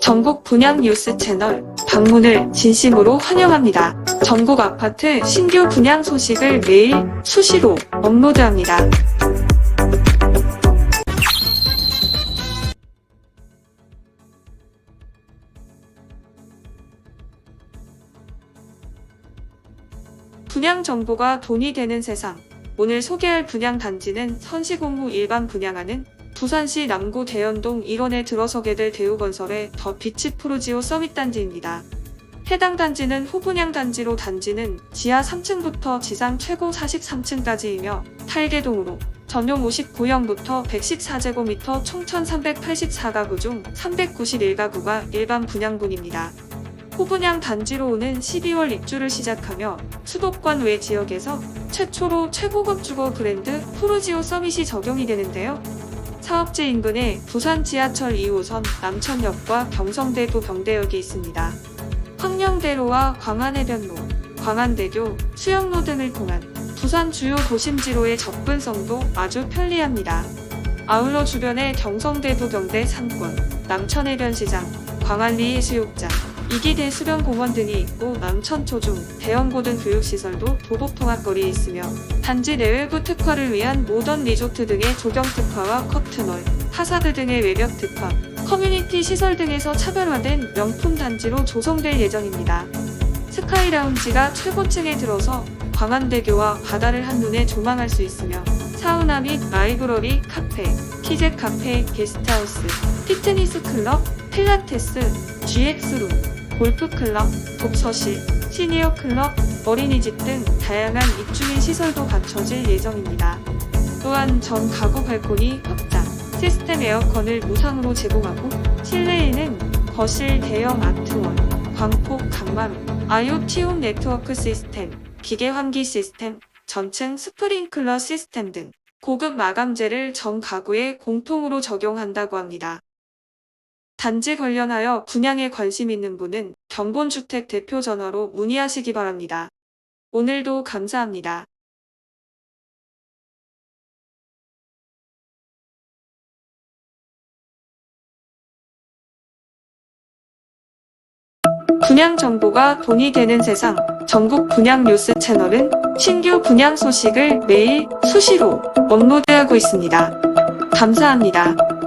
전국 분양 뉴스 채널 방문을 진심으로 환영합니다. 전국 아파트 신규 분양 소식을 매일 수시로 업로드합니다. 분양 정보가 돈이 되는 세상. 오늘 소개할 분양 단지는 선시공무 일반 분양하는 부산시 남구 대연동 1원에 들어서게 될 대우건설의 더 비치 프로지오 서밋 단지입니다. 해당 단지는 후분양 단지로 단지는 지하 3층부터 지상 최고 43층까지이며 탈계동으로 전용 59형부터 114제곱미터 총 1384가구 중 391가구가 일반 분양분입니다. 후분양 단지로 오는 12월 입주를 시작하며 수도권 외 지역에서 최초로 최고급 주거 브랜드 프로지오 서밋이 적용이 되는데요. 사업지 인근에 부산 지하철 2호선 남천역과 경성대구 병대역이 있습니다. 황령대로와 광안해변로, 광안대교, 수영로 등을 통한 부산 주요 도심지로의 접근성도 아주 편리합니다. 아울러 주변에 경성대도 병대 상권, 남천해변시장, 광안리 해수욕장, 이기대 수변공원 등이 있고 남천초중, 대형고등 교육시설도 도보통합거리에 있으며 단지 내외부 특화를 위한 모던 리조트 등의 조경 특화와 커트널, 파사드 등의 외벽 특화, 커뮤니티 시설 등에서 차별화된 명품 단지로 조성될 예정입니다. 스카이 라운지가 최고층에 들어서 광안대교와 바다를 한눈에 조망할 수 있으며 사우나 및 라이브러리, 카페, 키즈 카페, 게스트하우스, 피트니스 클럽, 필라테스, GX룸, 골프클럽, 독서실, 시니어 클럽, 어린이집 등 다양한 입주민 시설도 갖춰질 예정입니다. 또한 전 가구 발코니 확장, 시스템 에어컨을 무상으로 제공하고 실내에는 거실 대형 아트원, 광폭 강마루, IoT 홈 네트워크 시스템, 기계 환기 시스템, 전층 스프링클러 시스템 등 고급 마감재를 전 가구에 공통으로 적용한다고 합니다. 단지 관련하여 분양에 관심 있는 분은 경본주택 대표 전화로 문의하시기 바랍니다. 오늘도 감사합니다. 분양 정보가 돈이 되는 세상 전국 분양 뉴스 채널은 신규 분양 소식을 매일 수시로 업로드하고 있습니다. 감사합니다.